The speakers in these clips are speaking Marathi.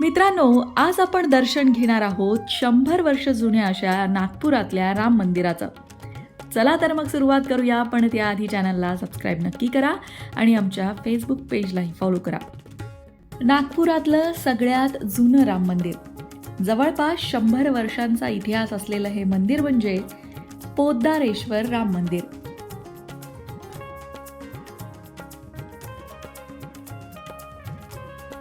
मित्रांनो आज आपण दर्शन घेणार आहोत शंभर वर्ष जुन्या अशा नागपुरातल्या राम मंदिराचं. चला तर मग सुरुवात करूया पण त्याआधी चॅनलला सबस्क्राईब नक्की करा आणि आमच्या फेसबुक पेजलाही फॉलो करा. नागपुरातलं सगळ्यात जुनं राम मंदिर. जवळपास शंभर वर्षांचा इतिहास असलेलं हे मंदिर म्हणजे पोद्दारेश्वर राम मंदिर.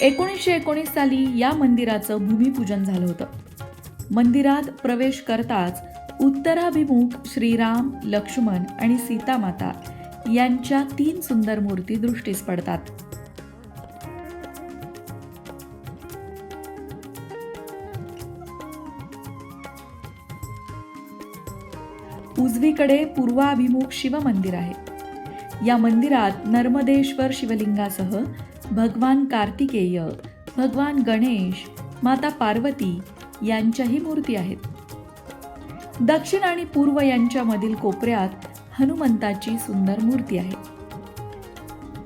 एकोणीसशे एकोणीस साली या मंदिराचं भूमिपूजन झालं होतं. मंदिरात प्रवेश करताच उत्तराभिमुख श्रीराम लक्ष्मण आणि सीतामाता यांच्या तीन सुंदर मूर्ती दृष्टीस पडतात. उजवीकडे पूर्वाभिमुख शिवमंदिर आहे. या मंदिरात नर्मदेश्वर शिवलिंगासह भगवान कार्तिकेय भगवान गणेश माता पार्वती यांच्याही मूर्ती आहेत. दक्षिण आणि पूर्व यांच्यामधील कोपऱ्यात हनुमंताची सुंदर मूर्ती आहे.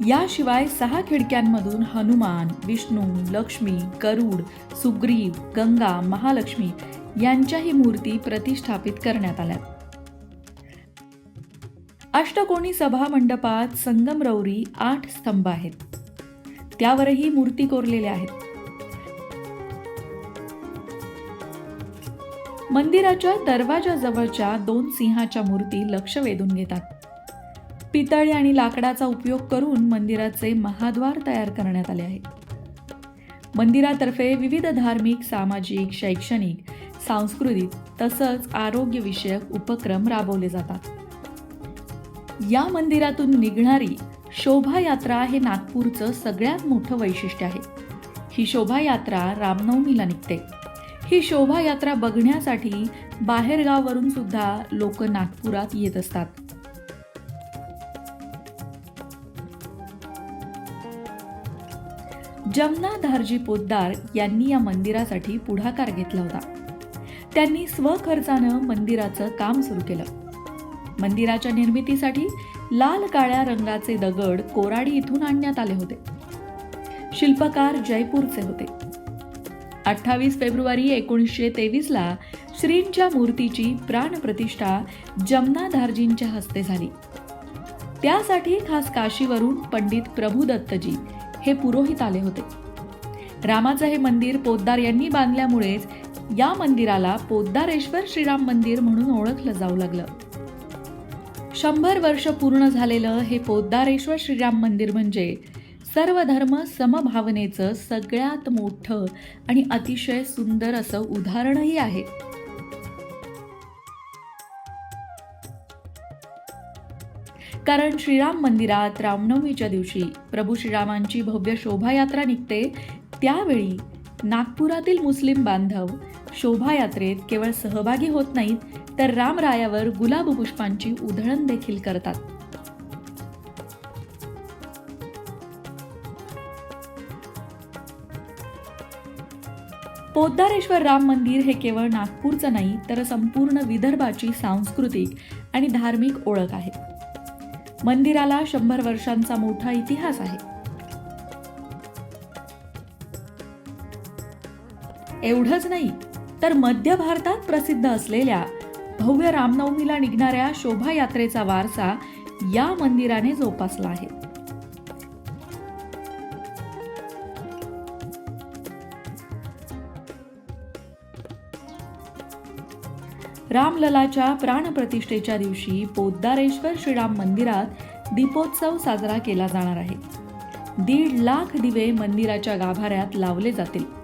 याशिवाय सहा खिडक्यांमधून हनुमान विष्णू लक्ष्मी गरुड सुग्रीव गंगा महालक्ष्मी यांच्याही मूर्ती प्रतिष्ठापित करण्यात आल्या. अष्टकोणी सभा मंडपात संगमरवरी आठ स्तंभ आहेत. त्यावरही मूर्ती कोरलेल्या आहेत. मंदिराच्या दरवाजाजवळच्या दोन सिंहाच्या मूर्ती लक्ष वेधून घेतात. पितळ आणि लाकडाचा उपयोग करून मंदिराचे महाद्वार तयार करण्यात आले आहे मंदिरातर्फे विविध धार्मिक सामाजिक शैक्षणिक सांस्कृतिक तसंच आरोग्यविषयक उपक्रम राबवले जातात. या मंदिरातून निघणारी शोभायात्रा हे नागपूरचं सगळ्यात मोठं वैशिष्ट्य आहे. ही शोभायात्रा रामनवमीला निघते. ही शोभायात्रा बघण्यासाठी बाहेरगाववरून सुद्धा लोक नागपुरात येत असतात. जमना धारजी पोद्दार यांनी या मंदिरासाठी पुढाकार घेतला होता. त्यांनी स्वखर्चानं मंदिराचं काम सुरू केलं. मंदिराच्या निर्मितीसाठी लाल काळ्या रंगाचे दगड कोराडी इथून आणण्यात आले होते. शिल्पकार जयपूरचे होते. अठ्ठावीस फेब्रुवारी एकोणीसशे तेवीसला श्रींच्या मूर्तीची प्राणप्रतिष्ठा जमनाधारजींच्या हस्ते झाली. त्यासाठी खास काशीवरून पंडित प्रभुदत्तजी हे पुरोहित आले होते. रामाचं हे मंदिर पोद्दार यांनी बांधल्यामुळेच या मंदिराला पोद्दारेश्वर श्रीराम मंदिर म्हणून ओळखलं जाऊ लागलं. शंभर वर्ष पूर्ण झालेलं हे पोद्दारेश्वर श्रीराम मंदिर म्हणजे सर्व धर्म समभावनेचं सगळ्यात मोठं आणि अतिशय सुंदर असं उदाहरणही आहे. कारण श्रीराम मंदिरात रामनवमीच्या दिवशी प्रभू श्रीरामांची भव्य शोभायात्रा निघते त्यावेळी नागपुरातील मुस्लिम बांधव शोभायात्रेत केवळ सहभागी होत नाहीत तर रामरायावर गुलाब पुष्पांची उधळण देखील करतात. पोद्दारेश्वर राम मंदिर हे केवळ नागपूरचं नाही तर संपूर्ण विदर्भाची सांस्कृतिक आणि धार्मिक ओळख आहे. मंदिराला शंभर वर्षांचा मोठा इतिहास आहे. एवढंच नाही तर मध्य भारतात प्रसिद्ध असलेल्या भव्य रामनवमीला निघणाऱ्या शोभायात्रेचा वारसा या मंदिराने जोपासला आहे. रामललाच्या प्राणप्रतिष्ठेच्या दिवशी पोद्दारेश्वर श्रीराम मंदिरात दीपोत्सव साजरा केला जाणार आहे. दीड लाख दिवे मंदिराच्या गाभाऱ्यात लावले जातील.